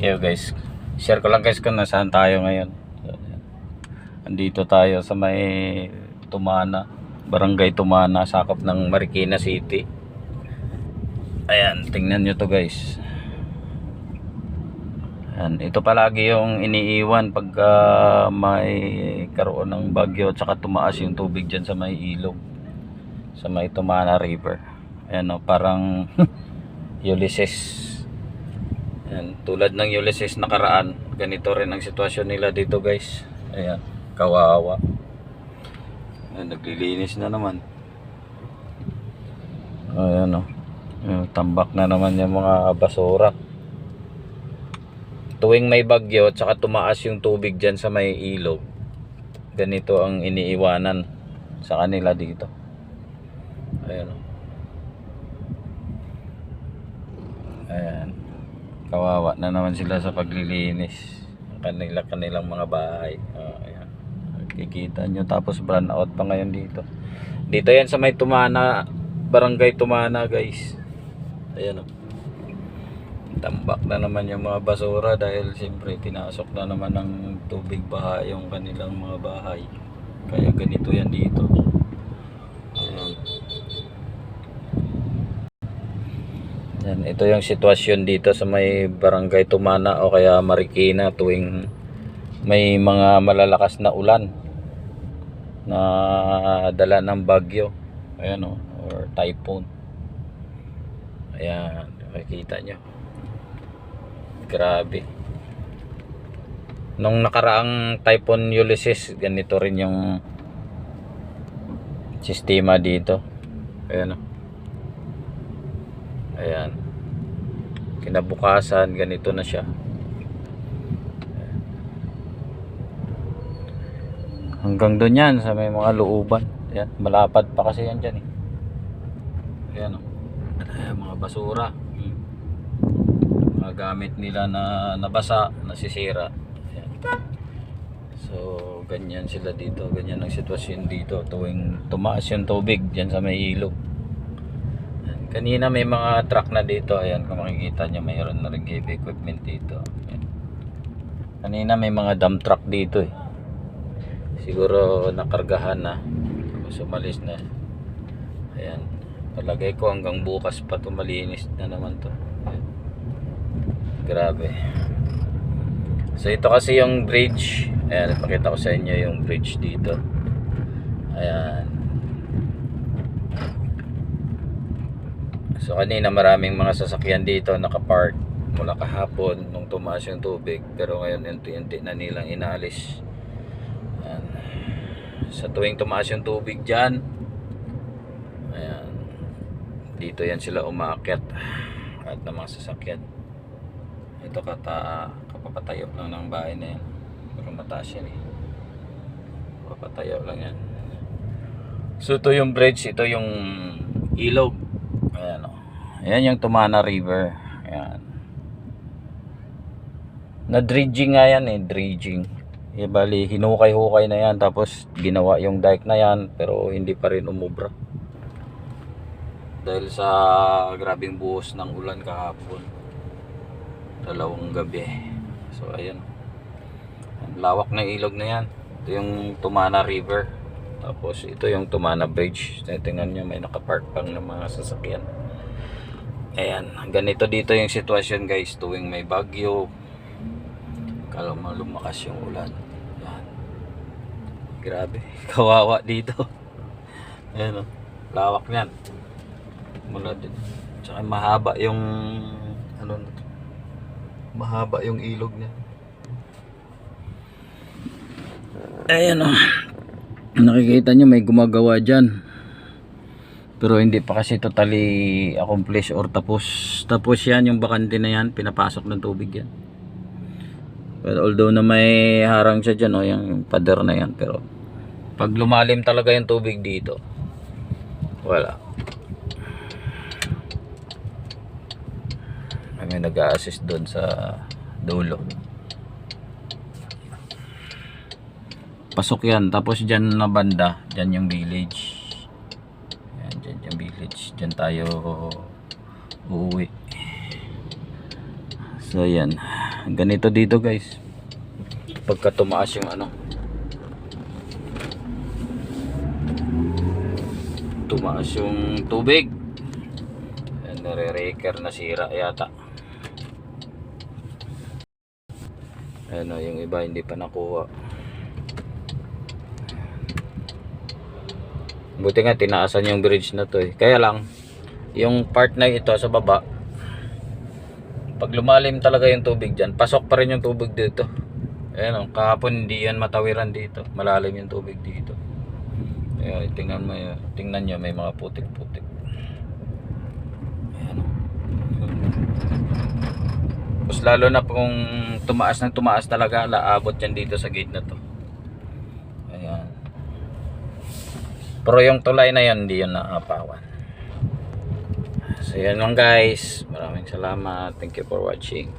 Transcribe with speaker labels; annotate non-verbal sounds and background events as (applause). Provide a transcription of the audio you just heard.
Speaker 1: Yo guys, share ko lang guys kung nasaan tayo ngayon. Andito tayo sa may Tumana, Barangay Tumana, sakop ng Marikina City. Ayan, tingnan nyo to guys. Ayan, ito palagi yung iniiwan pag ah, may karoon ng bagyo at saka tumaas yung tubig dyan sa may ilog. Sa may Tumana River. Ayan o, parang (laughs) Ulysses. Ayan, tulad ng Ulysses nakaraan, ganito rin ang sitwasyon nila dito guys. Ayan, kawawa. Ayan, naglilinis na naman. Ayan o. Ayan, tambak na naman yung mga basura. Tuwing may bagyo at saka tumaas yung tubig dyan sa may ilog, ganito ang iniiwanan sa kanila dito. Ayan o. Ayan. Kawawa na naman sila sa paglilinis. Kanila kanilang mga bahay. Oh, ayan. Kikita nyo. Tapos brand out pa ngayon dito. Dito yan sa may Tumana. Barangay Tumana guys. Ayan o. Tambak na naman yung mga basura dahil siyempre pinasok na naman ng tubig baha yung kanilang mga bahay. Kaya ganito yan dito. Ayan. Ito yung sitwasyon dito sa may barangay Tumana o kaya Marikina tuwing may mga malalakas na ulan na dala ng bagyo. Ayan o, or typhoon. Ayan, makikita nyo. Grabe. Nung nakaraang typhoon Ulysses, ganito rin yung sistema dito. Ayan o. Ayan. Kinabukasan, ganito na siya. Hanggang doon yan sa may mga looban. Ayan, malapad pa kasi yan dyan eh. Ayan o. Ayan, mga basura. Hmm. Mga gamit nila na nabasa, nasisira. Ayan. So, ganyan sila dito. Ganyan ang sitwasyon dito. Tuwing tumaas yung tubig dyan sa may ilog. Kanina may mga truck na dito. Ayan, kung makikita nyo, mayroon na rin heavy equipment dito. Ayan. Kanina may mga dump truck dito eh. Siguro nakargahan na. Tapos umalis na. Ayan. Palagay ko hanggang bukas pa to malinis na naman to. Ayan. Grabe. So ito kasi yung bridge. Ayan, ipakita ko sa inyo yung bridge dito. Ayan. So kanina maraming mga sasakyan dito nakapark mula kahapon nung tumaas yung tubig pero ngayon unti-unti na nilang inaalis. Ayan. Sa tuwing tumaas yung tubig dyan, ayan, dito yan sila umaakit at ng mga sasakyan. Ito kata kapapatayo lang ng bahay na yan. Pero mataas yan eh. Lang yan. So ito yung bridge, ito yung ilog. Ayan yung Tumana River. Ayan. Na-dredging nga yan eh, dredging. Eh, bali, hinukay-hukay na yan. Tapos, ginawa yung dike na yan. Pero, hindi pa rin umubra. Dahil sa grabing buhos ng ulan kahapon. Dalawang gabi. So, ayan. Lawak ng ilog na yan. Ito yung Tumana River. Tapos, ito yung Tumana Bridge. Tingnan nyo, may nakapark pang ng mga sasakyan. Ayan. Ganito dito yung sitwasyon guys. Tuwing may bagyo, Kala mo lumakas yung ulan. Yan. Grabe. (laughs) Kawawa dito. Ayan o. Lawak niyan. Mula din. Tsaka mahaba yung ano na to. Mahaba yung ilog niya. Ayan o. Nakikita nyo may gumagawa dyan. Pero hindi pa kasi totally accomplished or tapos. Tapos yan yung bakante na yan. Pinapasok ng tubig yan. Well, although na may harang siya dyan, oh, yung pader na yan. Pero, pag lumalim talaga yung tubig dito, wala. May nag-a-assist doon sa dulo. Pasok yan. Tapos dyan na banda, dyan yung village. Village. Dyan tayo uuwi. So, yan. ganito dito guys pagka tumaas yung ano tumaas yung tubig nare-raker na sira yata ano yung iba hindi pa nakuha buti nga tinaasan yung bridge na to eh. Kaya lang yung part na ito sa baba pag lumalim talaga yung tubig dyan pasok pa rin yung tubig dito. Ayan o kahapon hindi yan matawiran dito. Malalim yung tubig dito. Ayan tingnan mo yun. Tingnan nyo may mga putik putik ayan o tapos lalo na kung tumaas ng tumaas talaga laabot yan dito sa gate na to ayan pero yung tulay na yan hindi yan naapawan So yan lang guys. Maraming salamat. Thank you for watching.